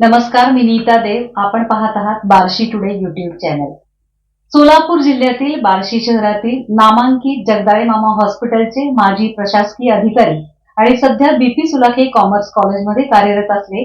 नमस्कार मी नीता देव. आपण पाहत आहात Barshi today YouTube channel Solapur जिल्ह्यातील बार्शी शहरातील नामांकित जगदाळे मामा हॉस्पिटलचे माजी प्रशासकीय अधिकारी आणि सध्या बीपी सुलाखे कॉमर्स कॉलेजमध्ये कार्यरत असले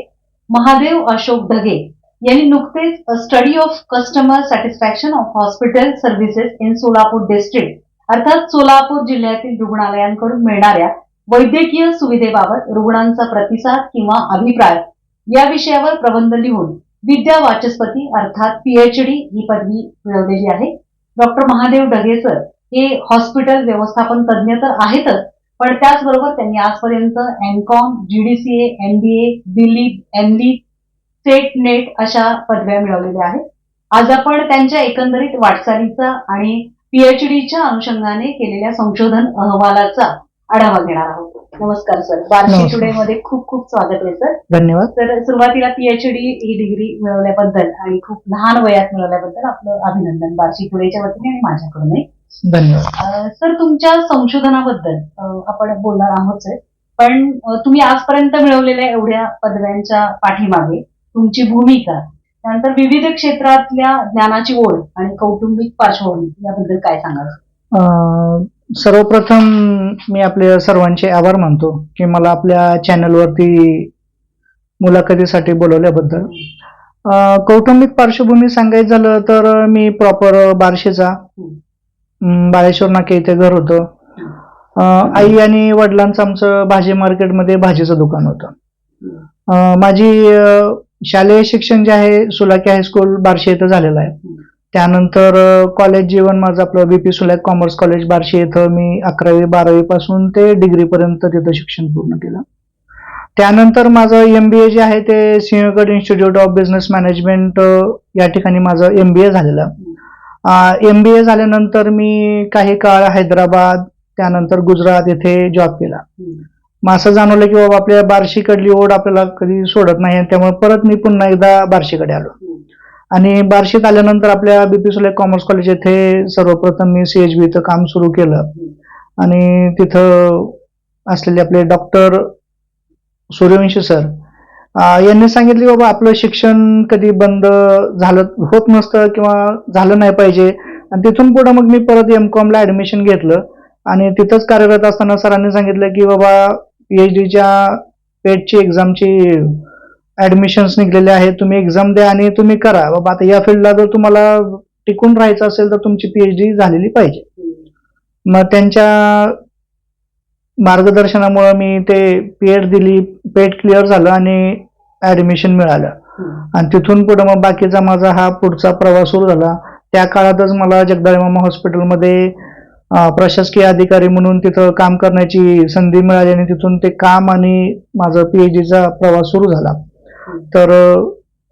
महादेव अशोक ढगे यांनी नुकतेच study of customer satisfaction of hospital services in Solapur district अर्थात सोलापूर जिल्ह्यातील रुग्णालयांकडून मिळणाऱ्या वैद्यकीय सुविधेबाबत रुग्णांचा प्रतिसाद किंवा अभिप्राय या विषयावर प्रबंध लिहून विद्या वाचस्पती अर्थात पीएचडी ही पदवी मिळवलेली आहे. डॉक्टर महादेव ढगे सर हे हॉस्पिटल व्यवस्थापन तज्ज्ञ तर आहेतच पण त्याचबरोबर त्यांनी आजपर्यंत एमकॉम जीडीसीए एमबीए दिलीप एमली सेट नेट अशा पदव्या मिळवलेल्या आहेत. आज आपण त्यांच्या एकंदरीत वाटचालीचा आणि पीएचडीच्या अनुषंगाने केलेल्या संशोधन अहवालाचा आढावा घेणार आहोत. नमस्कार सर. बार्शी नमस्कार. टुडे मध्ये खूप खूप स्वागत आहे सर. धन्यवाद. तर सुरुवातीला पीएचडी ही डिग्री मिळवल्याबद्दल आणि खूप लहान वयात मिळवल्याबद्दल आपलं अभिनंदन बार्शी पुढेच्या वतीने आणि माझ्याकडूनही धन्यवाद. अं, सर तुमच्या संशोधनाबद्दल अं, आपण बोलणार आहोत sir. पण अं, तुम्ही आजपर्यंत मिळवलेल्या एवढ्या पदव्यांच्या पाठीमागे तुमची भूमिका त्यानंतर विविध क्षेत्रातल्या ज्ञानाची ओढ आणि कौटुंबिक पार्श्वभूमी याबद्दल काय सांगाल? अं, सर्वप्रथम मी आपल्या सर्वांचे आभार मानतो की मला आपल्या चॅनलवरती मुलाखतीसाठी बोलवल्याबद्दल. कौटुंबिक पार्श्वभूमी सांगायचं झालं तर मी प्रॉपर बारशेचा बाळेश्वर नाके इथे घर होतं. आई आणि वडिलांचं आमचं भाजी मार्केटमध्ये भाजीचं दुकान होतं. माझी शालेय शिक्षण जे आहे सुलाकी हायस्कूल बारशे इथं झालेलं आहे. त्यानंतर कॉलेज जीवन माझं आपलं BP Sulakh commerce college Barshi इथं मी अकरावी बारावी पासून ते डिग्री पर्यंत तिथं शिक्षण पूर्ण केलं. त्यानंतर माझं एम बी ए जे आहे ते Sinhgad institute of business management या ठिकाणी माझं एम बी ए झालेलं. एम बी ए झाल्यानंतर मी काही काळ हैदराबाद त्यानंतर गुजरात येथे जॉब केला. मग असं जाणवलं की बाबा आपल्या बार्शीकडली ओढ आपल्याला कधी सोडत नाही त्यामुळे परत मी पुन्हा एकदा बार्शीकडे आलो. आणि बार्शीत आल्यानंतर आपल्या बीपी सुले कॉमर्स कॉलेज येथे सर्वप्रथम मी सी एच बी इथं काम सुरू केलं. आणि तिथं असलेले आपले डॉक्टर सूर्यवंशी सर यांनी सांगितले बाबा आपलं शिक्षण कधी बंद झालं होत नसतं किंवा झालं नाही पाहिजे. आणि तिथून पुढं मग मी परत एम कॉमला ॲडमिशन घेतलं. आणि तिथंच कार्यरत असताना सरांनी सांगितलं की बाबा पी एच डीच्या पेटची एक्झामची ऍडमिशन्स निघलेले आहेत तुम्ही एक्झाम द्या आणि तुम्ही करा. बाबा आता या फील्डला जर तुम्हाला टिकून राहायचं असेल तर तुमची पीएचडी झालेली पाहिजे. मग त्यांच्या मार्गदर्शनामुळे मी ते पेड दिली पेट क्लिअर झालं आणि ऍडमिशन मिळालं. आणि तिथून पुढे मग बाकीचा माझा हा पुढचा प्रवास सुरू झाला. त्या काळातच मला जगदाळमामा हॉस्पिटलमध्ये प्रशासकीय अधिकारी म्हणून तिथं काम करण्याची संधी मिळाली आणि तिथून ते काम आणि माझं पीएचडीचा प्रवास सुरू झाला. तर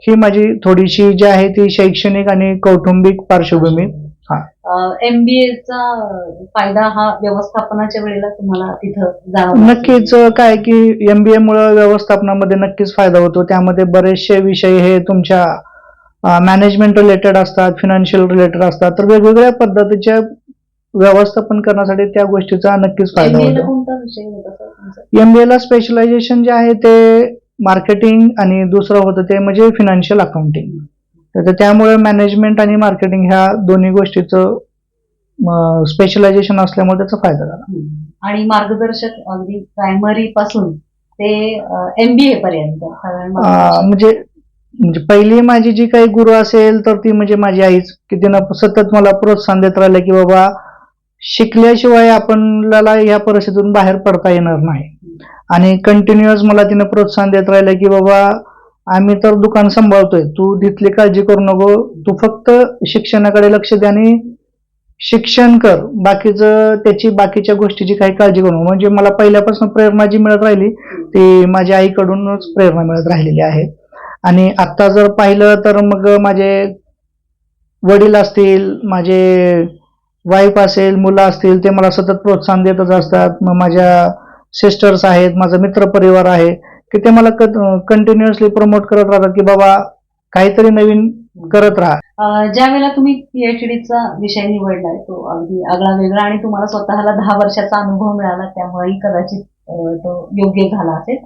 ही माझी थोडीशी जी आहे ती शैक्षणिक आणि कौटुंबिक पार्श्वभूमी. हा. एमबीएचा फायदा हा व्यवस्थापनाच्या वेळेला तुम्हाला तिथं नक्कीच काय की एमबीए मुळे व्यवस्थापनामध्ये नक्कीच फायदा होतो. त्यामध्ये बरेचसे विषय हे तुमच्या मॅनेजमेंट रिलेटेड असतात फिनान्शियल रिलेटेड असतात. तर वेगवेगळ्या पद्धतीच्या व्यवस्थापन करण्यासाठी त्या गोष्टीचा नक्कीच फायदा होतो. कोणता विषय होता सर तुमचा? एमबीए ला स्पेशलायझेशन जे आहे ते मार्केटिंग आणि दुसरं होतं ते म्हणजे फिनान्शियल अकाउंटिंग तर त्यामुळे मॅनेजमेंट आणि मार्केटिंग ह्या दोन्ही गोष्टीचं स्पेशलायझेशन असल्यामुळे त्याचा फायदा झाला. आणि मार्गदर्शक अगदी प्रायमरी पासून ते एमबीए पर्यंत. म्हणजे म्हणजे पहिली माझी जी काही गुरु असेल तर ती म्हणजे माझी आईच की तिनं सतत मला प्रोत्साहन देत राहिलं की बाबा शिकल्याशिवाय आपल्याला ह्या परिस्थितीतून बाहेर पडता येणार नाही आणि कंटिन्युअस मला तिनं प्रोत्साहन देत राहिलं की बाबा आम्ही तर दुकान सांभाळतोय तू तिथली काळजी करू नको तू फक्त शिक्षणाकडे लक्ष दे आणि शिक्षण कर. बाकीचं त्याची बाकीच्या गोष्टीची काही काळजी करू नको. म्हणजे मला पहिल्यापासून प्रेरणा जी मिळत राहिली ती माझ्या आईकडूनच प्रेरणा मिळत राहिलेली आहे. आणि आत्ता जर पाहिलं तर मग माझे वडील असतील माझे वाईफ असेल मुलं असतील ते मला सतत प्रोत्साहन देतच असतात. मग माझ्या सिस्टर्स आहेत माझा मित्रपरिवार आहे की ते मला कंटिन्युअसली प्रमोट करत राहतात की बाबा काहीतरी नवीन करत राहा. ज्या वेळेला तुम्ही पीएचडीचा विषय निवडलाय तो अगदी आगळा वेगळा आणि तुम्हाला स्वतःला दहा वर्षाचा अनुभव मिळाला त्यामुळेही कदाचित तो योग्य झाला असेल.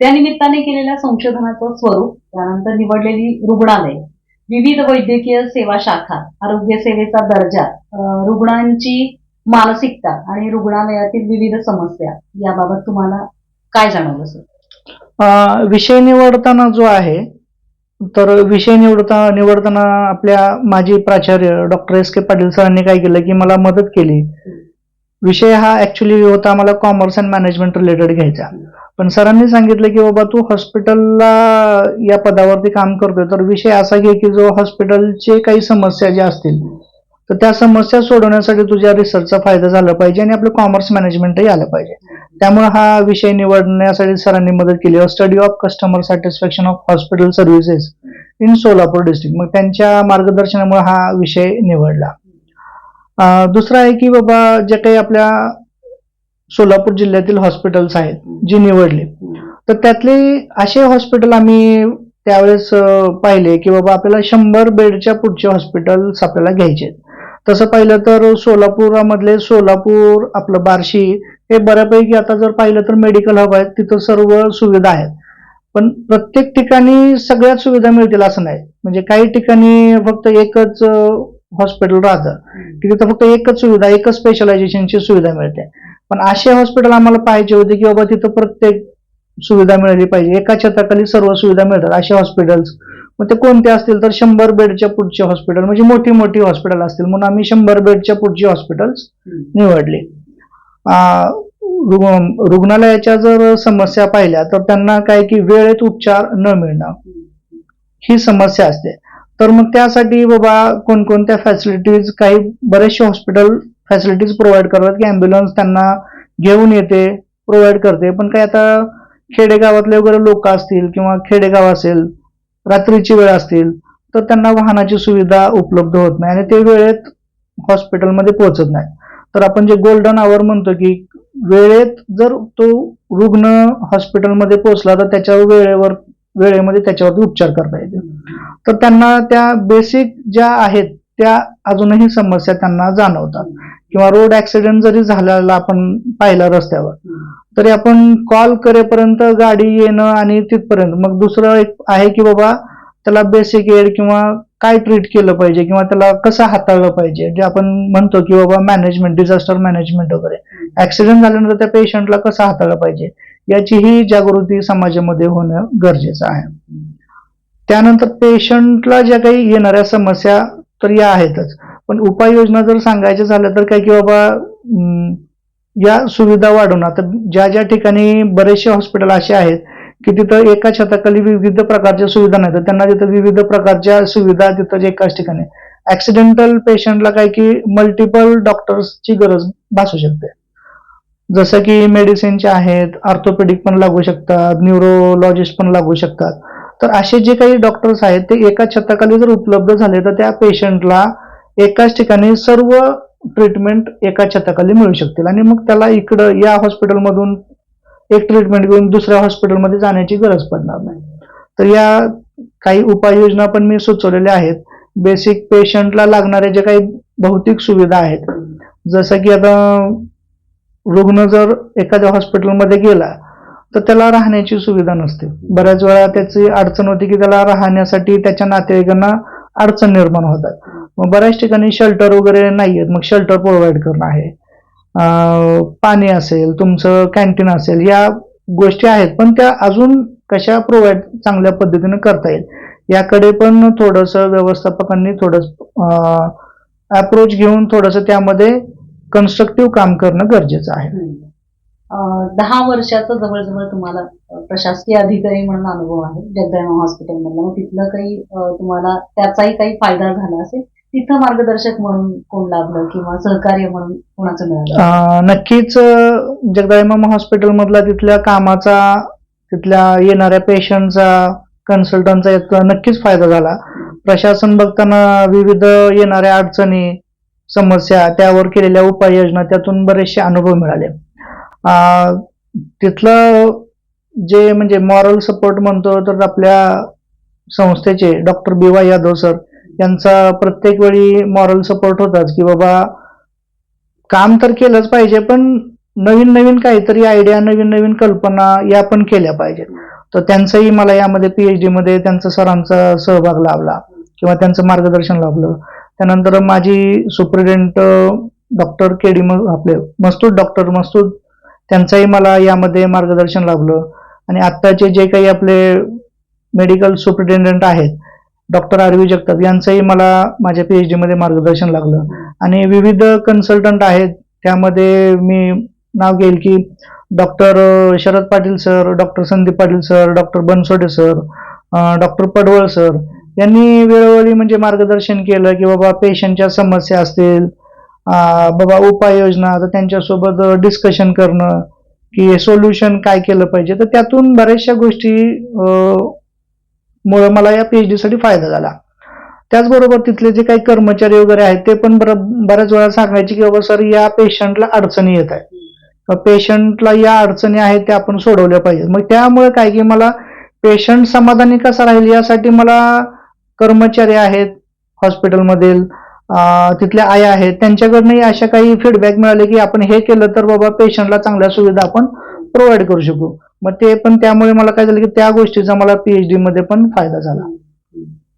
त्या निमित्ताने केलेल्या संशोधनाचं स्वरूप त्यानंतर निवडलेली रुग्णालय विविध वैद्यकीय सेवा शाखा आरोग्य सेवेचा दर्जा रुग्णांची मानसिकता आणि रुग्णालयातील विविध समस्या याबाबत तुम्हाला काय जाणवलं सर विषय निवडताना जो आहे तर विषय निवडता निवडताना आपल्या माजी प्राचार्य डॉक्टर एस के पाटील सरांनी काय केलं की मला मदत केली. विषय हा ऍक्च्युली होता मला कॉमर्स अँड मॅनेजमेंट रिलेटेड घ्यायचा. पण सरांनी सांगितलं की बाबा तू हॉस्पिटलला या पदावरती काम करतोय तर विषय असा घे की जो हॉस्पिटलचे काही समस्या ज्या असतील तर त्या समस्या सोडवण्यासाठी तुझ्या रिसर्चचा फायदा झाला पाहिजे आणि आपलं कॉमर्स मॅनेजमेंटही आलं पाहिजे. त्यामुळे हा विषय निवडण्यासाठी सरांनी मदत केली. Study of customer satisfaction of hospital services in Solapur district मग त्यांच्या मार्गदर्शनामुळे हा विषय निवडला. दुसरा आहे की बाबा जे काही आपल्या सोलापूर जिल्ह्यातील हॉस्पिटल्स आहेत जी निवडली. तर त्यातले असे हॉस्पिटल आम्ही त्यावेळेस पाहिले की बाबा आपल्याला शंभर बेडच्या पुढचे हॉस्पिटल्स आपल्याला घ्यायचे आहेत. तसं पाहिलं तर सोलापुरामधले सोलापूर आपलं बार्शी हे बऱ्यापैकी आता जर पाहिलं तर मेडिकल हब आहेत तिथं सर्व सुविधा आहेत. पण प्रत्येक ठिकाणी सगळ्याच सुविधा मिळतील असं नाही. म्हणजे काही ठिकाणी फक्त एकच हॉस्पिटल राहतं. की तिथं फक्त एकच सुविधा एकच स्पेशलायझेशनची सुविधा मिळते. पण असे हॉस्पिटल आम्हाला पाहिजे होते की बाबा तिथं प्रत्येक सुविधा मिळाली पाहिजे. एका छताखाली सर्व सुविधा मिळतात असे हॉस्पिटल्स मग ते कोणते असतील तर शंभर बेडच्या पुढचे हॉस्पिटल म्हणजे मोठी मोठी हॉस्पिटल असतील. म्हणून आम्ही शंभर बेडच्या पुढची हॉस्पिटल्स निवडली. रुग्णालयाच्या जर समस्या पाहिल्या तर त्यांना काय की वेळेत उपचार न मिळणं. ही समस्या असते. तर मग त्यासाठी बाबा कोणकोणत्या फॅसिलिटीज काही बरेचसे हॉस्पिटल फॅसिलिटीज प्रोव्हाइड करतात की अँब्युलन्स त्यांना घेऊन येते प्रोव्हाइड करते. पण काय आता खेडेगावातले वगैरे लोक असतील किंवा खेडेगाव असेल रात्रीची वेळ असतील तर त्यांना वाहनाची सुविधा उपलब्ध होत नाही आणि ते वेळेत हॉस्पिटलमध्ये पोहोचत नाही. तर आपण जे गोल्डन आवर म्हणतो की वेळेत जर तो रुग्ण हॉस्पिटलमध्ये पोहोचला तर त्याच्या वेळेवर वेळेमध्ये त्याच्यावरती उपचार करता येतील. तर त्यांना त्या बेसिक ज्या आहेत त्या अजूनही समस्या त्यांना जाणवतात. किंवा रोड ऍक्सिडेंट जरी झालेला आपण पाहिला रस्त्यावर तरी आपण कॉल करेपर्यंत गाडी येणं आणि तिथपर्यंत मग दुसरं एक आहे की बाबा त्याला बेसिक एड किंवा काय ट्रीट केलं पाहिजे किंवा त्याला कसं हाताळलं पाहिजे जे आपण म्हणतो की बाबा मॅनेजमेंट डिझास्टर मॅनेजमेंट वगैरे. ऍक्सिडेंट झाल्यानंतर त्या पेशंटला कसं हाताळलं पाहिजे याचीही जागृती समाजामध्ये होणं गरजेचं आहे. त्यानंतर पेशंटला ज्या काही येणाऱ्या समस्या तर या आहेतच. पण उपाययोजना जर सांगायच्या झाल्या तर काय की बाबा या सुविधा वाढवणं. आता ज्या ज्या ठिकाणी बरेचसे हॉस्पिटल असे आहेत की तिथं एका छताखाली विविध प्रकारच्या सुविधा नाही तर त्यांना तिथं विविध प्रकारच्या सुविधा तिथं एकाच ठिकाणी ऍक्सिडेंटल पेशंटला काय की मल्टिपल डॉक्टर्सची गरज भासू शकते. जसं की मेडिसिनचे आहेत ऑर्थोपेडिक पण लागू शकतात न्यूरोलॉजिस्ट पण लागू शकतात. तर असे जे काही डॉक्टर्स आहेत ते एका छताखाली जर उपलब्ध झाले तर त्या पेशंटला एकाच ठिकाणी सर्व ट्रीटमेंट एका छताखाली मिळू शकतील. आणि मग त्याला इकडं या हॉस्पिटलमधून एक ट्रीटमेंट घेऊन दुसऱ्या हॉस्पिटलमध्ये जाण्याची गरज पडणार नाही. तर या काही उपाययोजना पण मी सुचवलेल्या आहेत. बेसिक पेशंटला लागणाऱ्या ज्या काही भौतिक सुविधा आहेत जसं की आता रुग्ण जर एखाद्या हॉस्पिटलमध्ये गेला तर त्याला राहण्याची सुविधा नसते. बऱ्याच वेळा त्याची अडचण होती की त्याला राहण्यासाठी त्याच्या नातेवाईकांना अडचण निर्माण होतात. मग बऱ्याच ठिकाणी शेल्टर वगैरे नाही आहेत. मग शेल्टर प्रोव्हाइड करणं आहे. पाणी असेल तुमचं कॅन्टीन असेल या गोष्टी आहेत. पण त्या अजून कशा प्रोव्हाइड चांगल्या पद्धतीने करता येईल? याकडे पण थोडंसं व्यवस्थापकांनी थोडंसं अप्रोच घेऊन थोडंसं त्यामध्ये कन्स्ट्रक्टिव्ह काम करणं गरजेचं आहे. दहा वर्षाचा जवळजवळ तुम्हाला प्रशासकीय अधिकारी म्हणून अनुभव आहे जगदळमा हॉस्पिटलमधला. मग तिथलं काही तुम्हाला त्याचाही काही फायदा झाला असेल तिथं मार्गदर्शक म्हणून कोण लाभलं किंवा सहकार्य म्हणून कोणाचं मिळालं? नक्कीच जगदळमा हॉस्पिटल मधला तिथल्या कामाचा तिथल्या येणाऱ्या पेशंटचा कन्सल्टंटचा एक नक्कीच फायदा झाला. प्रशासन बघताना विविध येणाऱ्या अडचणी समस्या त्यावर केलेल्या उपाययोजना त्यातून बरेचसे अनुभव मिळाले. तिथलं जे म्हणजे मॉरल सपोर्ट म्हणतो तर आपल्या संस्थेचे doctor B Y Yadav sir यांचा प्रत्येक वेळी मॉरल सपोर्ट होताच की बाबा काम तर केलंच पाहिजे पण नवीन नवीन काहीतरी आयडिया नवीन नवीन कल्पना या पण केल्या पाहिजेत. तर त्यांचंही मला यामध्ये पीएचडी मध्ये त्यांचा सरांचा सहभाग लाभला किंवा त्यांचं मार्गदर्शन लाभलं. त्यानंतर माझी सुप्रिटेंडंट डॉक्टर के डी आपले मस्तूद डॉक्टर मस्तूद त्यांचंही मला यामध्ये मार्गदर्शन लाभलं. आणि आत्ताचे जे काही आपले मेडिकल सुप्रिटेंडंट आहेत डॉक्टर आरवी जगताप यांचंही मला माझ्या पीएच डीमध्ये मार्गदर्शन लागलं. आणि विविध कन्सल्टंट आहेत त्यामध्ये मी नाव घेईल की doctor Sharad Patil sir doctor Sandeep Patil sir doctor Bansode sir doctor Padwal sir यांनी वेळोवेळी म्हणजे मार्गदर्शन केलं की बाबा पेशंटच्या समस्या असतील बाबा उपाययोजना तर त्यांच्यासोबत डिस्कशन करणं की सोल्युशन काय केलं पाहिजे तर त्यातून बऱ्याचशा गोष्टी मुळे मला या पीएचडी साठी फायदा झाला. त्याचबरोबर तिथले जे काही कर्मचारी वगैरे आहेत ते पण बऱ्याच वेळा सांगायचे की बाबा सर या पेशंटला अडचणी येत आहेत. पेशंटला या अडचणी आहेत त्या आपण सोडवल्या पाहिजेत. मग त्यामुळे काय की मला पेशंट समाधानी कसा राहील यासाठी मला कर्मचारी आहेत हॉस्पिटलमधील मधील तिथल्या आया आहेत त्यांच्याकडनंही अशा काही फीडबॅक मिळाले की आपण हे केलं तर बाबा पेशंटला चांगल्या सुविधा आपण प्रोव्हाइड करू शकू मग ते पण त्यामुळे मला काय झालं की त्या गोष्टीचा मला पीएचडी मध्ये पण फायदा झाला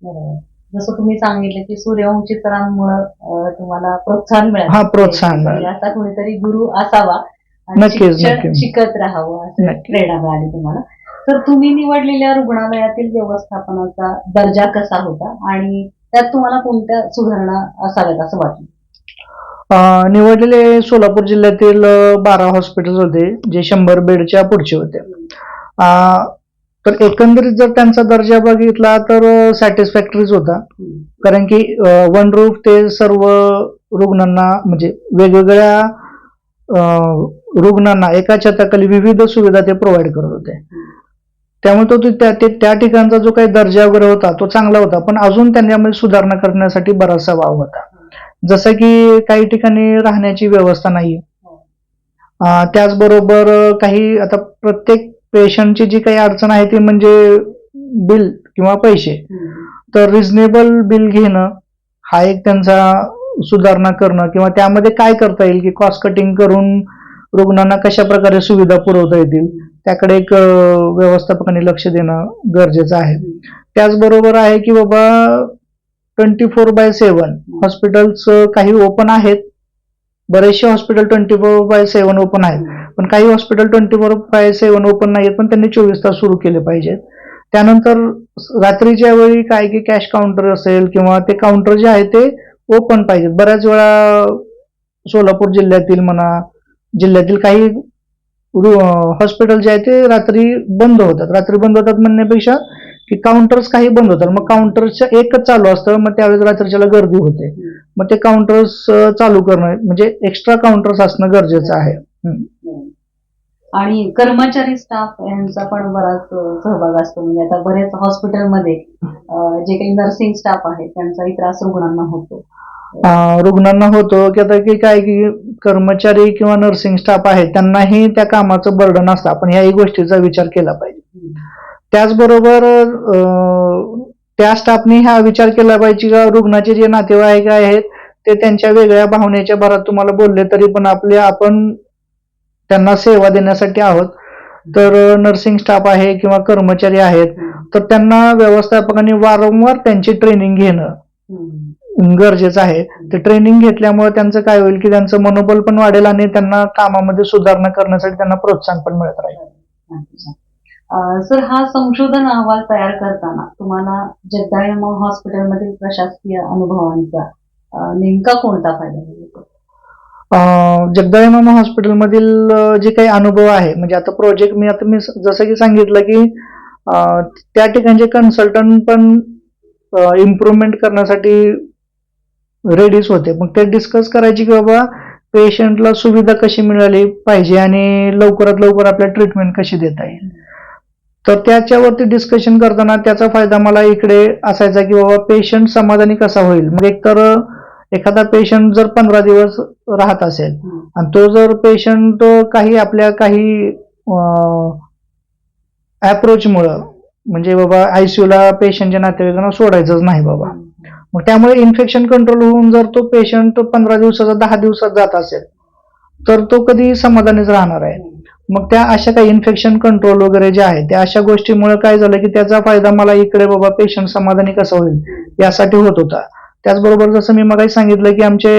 बरोबर जसं तुम्ही सांगितलं की सूर्यवंशी सरांमुळं अं, तुम्हाला प्रोत्साहन मिळालं हा, प्रोत्साहन मिळालं. म्हणजे असा कोणीतरी गुरु असावा नक्कीच. शिकत राहावं असं. प्रेरणा मिळाली तुम्हाला तर तुम्ही निवडलेल्या रुग्णालयातील व्यवस्थापनाचा दर्जा कसा होता आणि त्यात तुम्हाला कोणत्या सुधारणा असाव्यात असं वाटलं? निवडलेले सोलापूर जिल्ह्यातील बारा हॉस्पिटल होते जे शंभर बेडच्या पुढचे होते. तर एकंदरीत जर त्यांचा दर्जा बघितला तर सॅटिस्फॅक्टरीच होता. कारण की वन रूफ ते सर्व रुग्णांना म्हणजे वेगवेगळ्या रुग्णांना एका छताखाली विविध सुविधा ते प्रोव्हाइड करत होते. त्यामुळे तो त्या त्या ठिकाणचा जो काही दर्जा वगैरे होता तो चांगला होता. पण अजून त्यांच्यामध्ये सुधारणा करण्यासाठी बराचसा वाव होता. जसं की काही ठिकाणी राहण्याची व्यवस्था नाही त्याचबरोबर काही आता प्रत्येक पेशंटची जी काही अडचण आहे ती म्हणजे बिल किंवा पैसे. तर रिझनेबल बिल घेणं हा एक त्यांचा सुधारणा करणं किंवा त्यामध्ये काय करता येईल की कॉस्ट कटिंग करून रुग्णांना कशा प्रकारे सुविधा पुरवता येतील. त्याकडे एक व्यवस्थापकाने लक्ष देणं गरजेचं आहे. त्याचबरोबर आहे की बाबा twenty four by seven hospitals काही ओपन आहेत. बरेचसे hospital twenty four by seven open आहेत. पण काही hospital twenty four by seven open नाहीत पण त्यांनी चोवीस तास सुरू केले पाहिजेत. त्यानंतर रात्रीच्या वेळी काय की कॅश काउंटर असेल किंवा ते काउंटर जे आहे ते ओपन पाहिजेत. बऱ्याच वेळा सोलापूर जिल्ह्यातील म्हणा जिल्ह्यातील काही हॉस्पिटल जे आहे ते रात्री बंद होतात. रात्री बंद होतात म्हणण्यापेक्षा की काउंटर्स काही बंद होतात. मग काउंटरचं एकच चालू असतं मग त्यावेळेस रात्रीच्याला गर्दी होते. मग ते काउंटर्स चालू करणं म्हणजे एक्स्ट्रा काउंटर्स असणं गरजेचं आहे. आणि कर्मचारी स्टाफ यांचा पण बराच सहभाग असतो. म्हणजे आता बरेच हॉस्पिटलमध्ये जे काही नर्सिंग स्टाफ आहे त्यांचाही त्रास रुग्णांना होतो. रुग्णांना होतो. की आता की काय की कर्मचारी किंवा नर्सिंग स्टाफ आहे त्यांनाही त्या कामाचं बर्डन असतं. आपण ह्याही गोष्टीचा विचार केला पाहिजे. त्याचबरोबर त्या स्टाफने हा विचार केला पाहिजे का रुग्णाचे जे नातेवाईक आहेत ते त्यांच्या वेगळ्या भावनेच्या भरात तुम्हाला बोलले तरी पण आपले आपण त्यांना सेवा देण्यासाठी आहोत. तर नर्सिंग स्टाफ आहे किंवा कर्मचारी आहेत तर त्यांना व्यवस्थापकांनी वारंवार त्यांची ट्रेनिंग घेणं. गरजेचं आहे. ते ट्रेनिंग घेतल्यामुळे त्यांचं काय होईल की त्यांचं मनोबल पण वाढेल आणि त्यांना कामामध्ये सुधारणा करण्यासाठी त्यांना प्रोत्साहन पण मिळत राहील. सर हा संशोधन अहवाल तयार करताना तुम्हाला जगदाळे हॉस्पिटलमधील प्रशासकीय अनुभवांचा नेमका कोणता फायदा मामा हॉस्पिटलमधील जे काही अनुभव आहे म्हणजे आता प्रोजेक्ट मी आता मी जसं की सांगितलं की त्या ठिकाणचे कन्सल्टंट पण इम्प्रुव्हमेंट करण्यासाठी रेडीच होते. मग ते डिस्कस करायची की बाबा पेशंटला सुविधा कशी मिळाली पाहिजे आणि लवकरात लवकर आपल्या ट्रीटमेंट कशी देता येईल. तर त्याच्यावरती डिस्कशन करताना त्याचा फायदा मला इकडे असायचा की बाबा पेशंट समाधानी कसा होईल? मग एकतर एखादा पेशंट जर पंधरा दिवस राहत असेल आणि तो जर पेशंट काही आपल्या काही अप्रोचमुळं म्हणजे बाबा आयसीयूला पेशंटच्या नातेवाईकांना सोडायचंच नाही बाबा. मग त्यामुळे इन्फेक्शन कंट्रोल होऊन जर तो पेशंट पंधरा दिवसाचा दहा दिवसात जात असेल तर तो कधी समाधानीच राहणार आहे. मग त्या अशा काही इन्फेक्शन कंट्रोल वगैरे जे आहे त्या अशा गोष्टीमुळे काय झालं की त्याचा फायदा मला इकडे बाबा पेशंट समाधानी कसा होईल यासाठी होत होता. त्याचबरोबर जसं मी मगाही सांगितलं की आमचे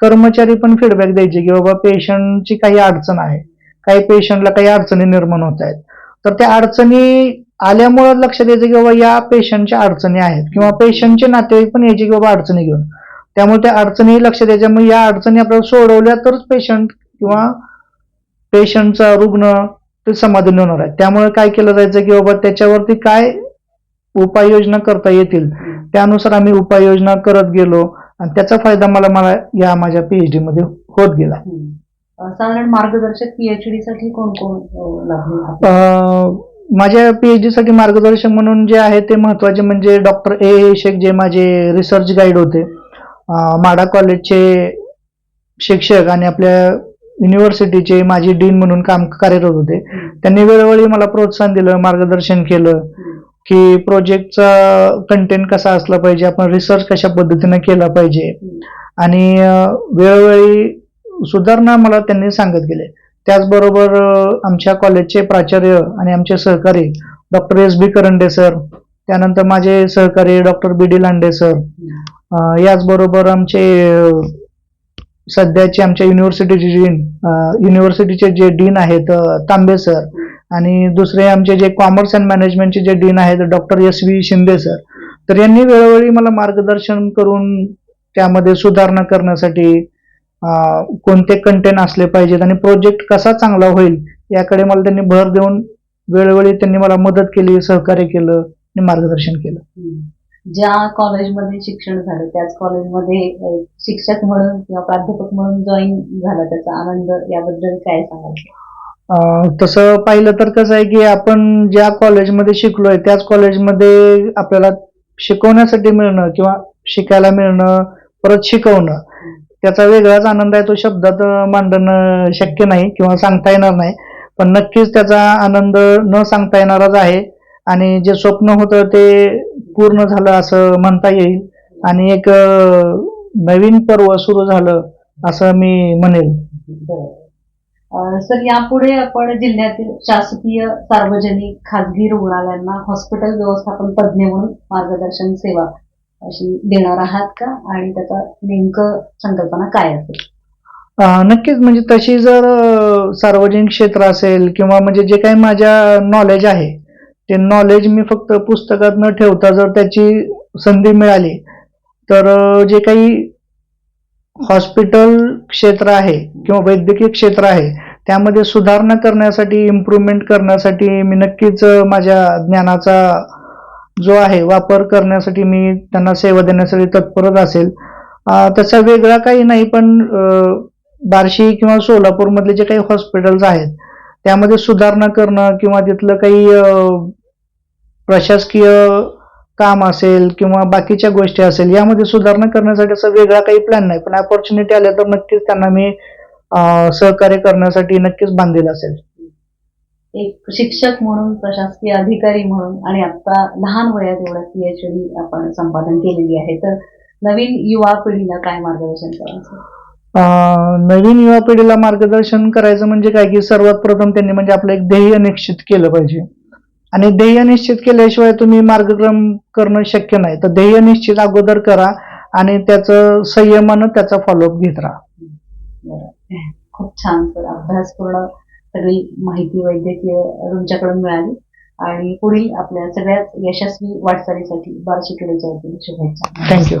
कर्मचारी पण फीडबॅक द्यायचे की बाबा पेशंटची काही अडचण आहे काही पेशंटला काही अडचणी निर्माण होत आहेत. तर त्या अडचणी आल्यामुळे लक्षात यायचं की बाबा या पेशंटच्या अडचणी आहेत. किंवा पेशंटचे नातेवाईक पण यायचे की बाबा अडचणी घेऊन. त्यामुळे त्या अडचणी लक्षात यायच्या मग या अडचणी आपल्याला सोडवल्या तरच पेशंट किंवा पेशंटचा रुग्ण ते समाधानी होणार आहे त्यामुळे काय केलं जायचं की बाबा त्याच्यावरती काय उपाययोजना करता येतील त्यानुसार आम्ही उपाययोजना करत गेलो. आणि त्याचा फायदा मला मला या माझ्या पीएचडी मध्ये होत गेला. साधारण मार्गदर्शक पीएचडी साठी कोण कोण माझ्या पीएचडी डीसाठी मार्गदर्शक म्हणून जे आहे ते महत्त्वाचे म्हणजे डॉक्टर ए शेख जे माझे रिसर्च गाईड होते. माडा कॉलेजचे शिक्षक आणि आपल्या युनिव्हर्सिटीचे माझे डीन म्हणून काम कार्यरत होते. त्यांनी वेळोवेळी मला प्रोत्साहन दिलं मार्गदर्शन केलं की प्रोजेक्टचा कंटेंट कसा असला पाहिजे आपण रिसर्च कशा पद्धतीने केला पाहिजे. आणि वेळोवेळी सुधारणा मला त्यांनी सांगत गेले. त्याचबरोबर आमच्या कॉलेजचे प्राचार्य आणि आमचे सहकारी doctor S B Karande sir त्यानंतर माझे सहकारी doctor B D Lande sir याचबरोबर आमचे सध्याचे आमच्या युनिव्हर्सिटीचे डीन युनिव्हर्सिटीचे जे डीन आहेत तांबे सर आणि दुसरे आमचे जे कॉमर्स अँड मॅनेजमेंटचे जे डीन आहेत doctor S V Shinde sir. तर यांनी वेळोवेळी मला मार्गदर्शन करून त्यामध्ये सुधारणा करण्यासाठी कोणते कंटेंट असले पाहिजेत आणि प्रोजेक्ट कसा चांगला होईल याकडे मला त्यांनी भर देऊन वेळोवेळी त्यांनी मला मदत केली सहकार्य केलं आणि मार्गदर्शन केलं. ज्या कॉलेजमध्ये शिक्षण झालं त्याच कॉलेजमध्ये शिक्षक म्हणून किंवा प्राध्यापक म्हणून जॉईन झाला त्याचा आनंद याबद्दल काय सांगाल तसं पाहिलं तर कसं आहे की आपण ज्या कॉलेजमध्ये शिकलोय त्याच कॉलेजमध्ये आपल्याला शिकवण्यासाठी मिळणं किंवा शिकायला मिळणं परत शिकवणं त्याचा वेगळाच आनंद आहे तो शब्दात मांडणं शक्य नाही किंवा सांगता येणार नाही. पण नक्कीच त्याचा आनंद न सांगता येणारच आहे. आणि जे स्वप्न होतं ते पूर्ण झालं असं म्हणता येईल. आणि एक नवीन पर्व सुरू झालं असं मी म्हणेल. सर यापुढे आपण जिल्ह्यातील शासकीय सार्वजनिक खाजगी रुग्णालयांना हॉस्पिटल व्यवस्थापन तज्ज्ञ म्हणून मार्गदर्शन सेवा अशी देणार आहात का? आणि त्याचा नेमकं संकल्पना काय असेल? नक्कीच. म्हणजे तशी जर सार्वजनिक क्षेत्र असेल किंवा म्हणजे जे काही माझ्या नॉलेज आहे ते नॉलेज मी फक्त पुस्तकात न ठेवता जर त्याची संधी मिळाली तर जे काही हॉस्पिटल क्षेत्र आहे किंवा वैद्यकीय क्षेत्र आहे त्यामध्ये सुधारणा करण्यासाठी इम्प्रूव्हमेंट करण्यासाठी मी नक्कीच माझ्या ज्ञानाचा जो आहे वापर करण्यासाठी मी त्यांना सेवा देण्यासाठी तत्परच असेल. तसा वेगळा काही नाही पण बार्शी किंवा सोलापूरमधले जे काही हॉस्पिटल्स आहेत त्यामध्ये सुधारणा करणं किंवा तिथलं काही प्रशासकीय काम असेल किंवा बाकीच्या गोष्टी असेल यामध्ये सुधारणा करण्यासाठी असं वेगळा काही प्लॅन नाही. पण ऑपॉर्च्युनिटी आल्या तर नक्कीच त्यांना मी सहकार्य करण्यासाठी नक्कीच बांधील असेल. एक शिक्षक म्हणून प्रशासकीय अधिकारी म्हणून आणि आता लहान वयात एवढा पीएचडी आपण संपादन केलेली आहे. तर नवीन युवा पिढीला काय मार्गदर्शन करायचं? नवीन युवा पिढीला मार्गदर्शन करायचं म्हणजे काय की सर्वात प्रथम त्यांनी म्हणजे आपलं एक ध्येय निश्चित केलं पाहिजे. आणि ध्येय निश्चित केल्याशिवाय तुम्ही मार्गक्रम करणं शक्य नाही. तर ध्येय निश्चित अगोदर करा आणि त्याचं संयमानं त्याचा फॉलोअप घेत राहा. खूप छान सर. अभ्यासपूर्ण सगळी माहिती वैद्यकीय तुमच्याकडून मिळाली. आणि पुढील आपल्या सगळ्याच यशस्वी वाटचालीसाठी बार्शी टुडेच्या शुभेच्छा. थँक्यू